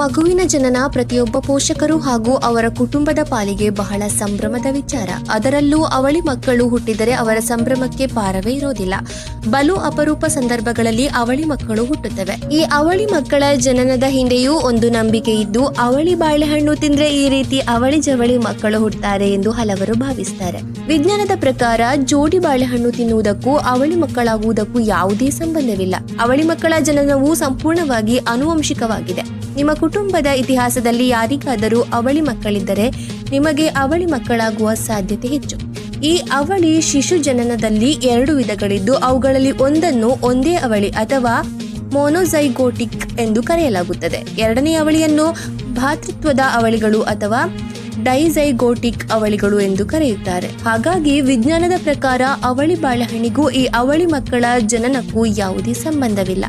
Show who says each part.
Speaker 1: ಮಗುವಿನ ಜನನ ಪ್ರತಿಯೊಬ್ಬ ಪೋಷಕರು ಹಾಗೂ ಅವರ ಕುಟುಂಬದ ಪಾಲಿಗೆ ಬಹಳ ಸಂಭ್ರಮದ ವಿಚಾರ. ಅದರಲ್ಲೂ ಅವಳಿ ಮಕ್ಕಳು ಹುಟ್ಟಿದರೆ ಅವರ ಸಂಭ್ರಮಕ್ಕೆ ಪಾರವೇ ಇರೋದಿಲ್ಲ. ಬಲು ಅಪರೂಪ ಸಂದರ್ಭಗಳಲ್ಲಿ ಅವಳಿ ಮಕ್ಕಳು ಹುಟ್ಟುತ್ತವೆ. ಈ ಅವಳಿ ಮಕ್ಕಳ ಜನನದ ಹಿಂದೆಯೂ ಒಂದು ನಂಬಿಕೆ ಇದ್ದು, ಅವಳಿ ಬಾಳೆಹಣ್ಣು ತಿಂದ್ರೆ ಈ ರೀತಿ ಅವಳಿ ಜವಳಿ ಮಕ್ಕಳು ಹುಟ್ಟುತ್ತಾರೆ ಎಂದು ಹಲವರು ಭಾವಿಸುತ್ತಾರೆ ವಿಜ್ಞಾನದ ಪ್ರಕಾರ ಜೋಡಿ ಬಾಳೆಹಣ್ಣು ತಿನ್ನುವುದಕ್ಕೂ ಅವಳಿ ಮಕ್ಕಳಾಗುವುದಕ್ಕೂ ಯಾವುದೇ ಸಂಬಂಧವಿಲ್ಲ. ಅವಳಿ ಮಕ್ಕಳ ಜನನವು ಸಂಪೂರ್ಣವಾಗಿ ಆನುವಂಶಿಕವಾಗಿದೆ. ನಿಮ್ಮ ಕುಟುಂಬದ ಇತಿಹಾಸದಲ್ಲಿ ಯಾರಿಗಾದರೂ ಅವಳಿ ಮಕ್ಕಳಿದ್ದರೆ ನಿಮಗೆ ಅವಳಿ ಮಕ್ಕಳಾಗುವ ಸಾಧ್ಯತೆ ಹೆಚ್ಚು. ಈ ಅವಳಿ ಶಿಶು ಜನನದಲ್ಲಿ ಎರಡು ವಿಧಗಳಿದ್ದು, ಅವುಗಳಲ್ಲಿ ಒಂದನ್ನು ಒಂದೇ ಅವಳಿ ಅಥವಾ ಮೋನೋಸೈಗೋಟಿಕ್ ಎಂದು ಕರೆಯಲಾಗುತ್ತದೆ. ಎರಡನೇ ಅವಳಿಯನ್ನು ಭಾತೃತ್ವದ ಅವಳಿಗಳು ಅಥವಾ ಡೈಸೈಗೋಟಿಕ್ ಅವಳಿಗಳು ಎಂದು ಕರೆಯುತ್ತಾರೆ. ಹಾಗಾಗಿ ವಿಜ್ಞಾನದ ಪ್ರಕಾರ ಅವಳಿ ಬಾಳೆಹಣ್ಣಿಗೂ ಈ ಅವಳಿ ಮಕ್ಕಳ ಜನನಕ್ಕೂ ಯಾವುದೇ ಸಂಬಂಧವಿಲ್ಲ.